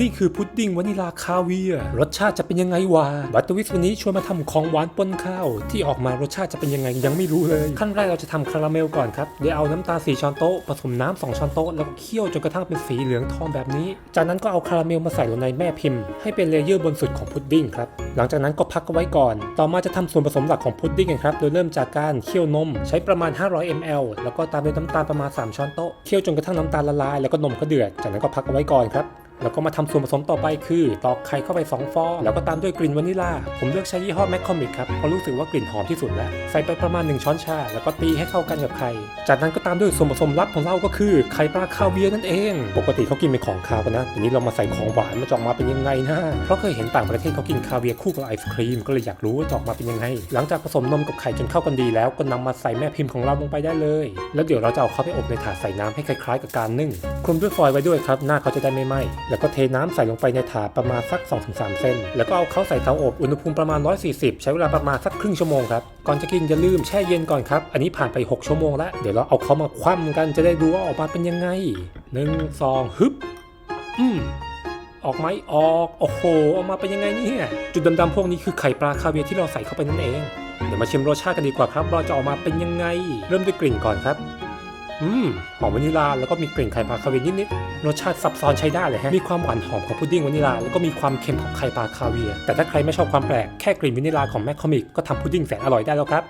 นี่คือพุดดิ้งวานิลาคาเวียร์รสชาติจะเป็นยังไงวะบัตเตอร์วิสวันนี้ชวนมาทำของหวานปนข้าว ที่ออกมารสชาติจะเป็นยังไงยังไม่รู้เลย ขั้นแรกเราจะทำคาราเมลก่อนครับเดี๋ยวเอาน้ำตาล4ช้อนโต๊ะผสมน้ำ2ช้อนโต๊ะแล้วก็เคี่ยวจนกระทั่งเป็นสีเหลืองทองแบบนี้ จากนั้นก็เอาคาราเมลมาใส่ลงในแม่พิมพ์ให้เป็นเลเยอร์บนสุดของพุดดิ้งครับหลังจากนั้นก็พักเอาไว้ก่อน ต่อมาจะทำส่วนผสมหลักของพุดดิ้งกันครับโดยเริ่มจากการเคี่ยวนมใช้ประมาณ 500 ml แล้วก็ตามด้วยน้ำตาลประมาณ 3 ช้อนโต๊ะเคี่ยวจนกระทั่งน้ำตาลละลายแล้วก็นมก็เดือดจากนั้นก็พักไว้ก่อนครับ แล้วก็มาทำส่วนผสมต่อไปคือ ตอกไข่เข้าไป 2 ฟอง แล้วก็ตามด้วยกลิ่นวานิลา ผมเลือกใช้ยี่ห้อแมคคอมิกครับ เพราะรู้สึกว่ากลิ่นหอมที่สุดแล้ว ใส่ไปประมาณ 1 ช้อนชา แล้วก็ตีให้เข้ากันกับไข่ จากนั้นก็ตามด้วยส่วนผสมลับของเราก็คือ ไข่ปลาคาเวียร์นั่นเอง ปกติเขากินเป็นของคาวกันนะทีนี้เรามาใส่ของหวานมาจอกมาเป็นยังไงนะเพราะเคยเห็นต่างประเทศเขากินคาเวียร์คู่กับไอศครีมก็เลยอยากรู้ว่าจอกมาเป็นยังไง หลังจากผสมนมกับไข่จนเข้ากันดีแล้วก็นำมาใส่แม่พิมพ์ของเราลงไปได้เลย แล้วเดี๋ยวเราจะเอาเขาไปอบในถาดใส่น้ำให้คล้ายๆ กับการนึ่งคลุมด้วยฟอยล์ไว้ด้วยครับหน้าเขาจะได้ไม่ไหม้แล้วก็เทน้ำใส่ลงไปในถาดประมาณสัก 2-3 เส้น แล้วก็เอาเขาใส่เตาอบอุณหภูมิประมาณ 140 ใช้เวลาประมาณสักครึ่งชั่วโมงครับ ก่อนจะกินอย่าลืมแช่เย็นก่อนครับ อันนี้ผ่านไป 6 ชั่วโมงแล้ว เดี๋ยวเราเอาเขามาคว่ำกันจะได้ดูว่าออกมาเป็นยังไงหนึ่งสองฮึบ อืมออกไหมออก โอ้โห ออกมาเป็นยังไงเนี่ย จุดดำๆพวกนี้คือไข่ปลาคาเวียร์ที่เราใส่เข้าไปนั่นเอง เดี๋ยวมาชิมรสชาติกันดีกว่าครับว่าจะออกมาเป็นยังไง เริ่มด้วยกลิ่นก่อนครับ อืมหอมวานิลาแล้วก็มีกลิ่นไข่ปลาคาเวียร์นิดๆรสชาติซับซ้อนใช้ได้เลยฮะมีความหวานหอมของพุดดิ้งวานิลาแล้วก็มีความเค็มของไข่ปลาคาเวีย แต่ถ้าใครไม่ชอบความแปลกแค่กลิ่นวานิลาของแมคคอมิกก็ทำพุดดิ้งแสนอร่อยได้แล้วครับ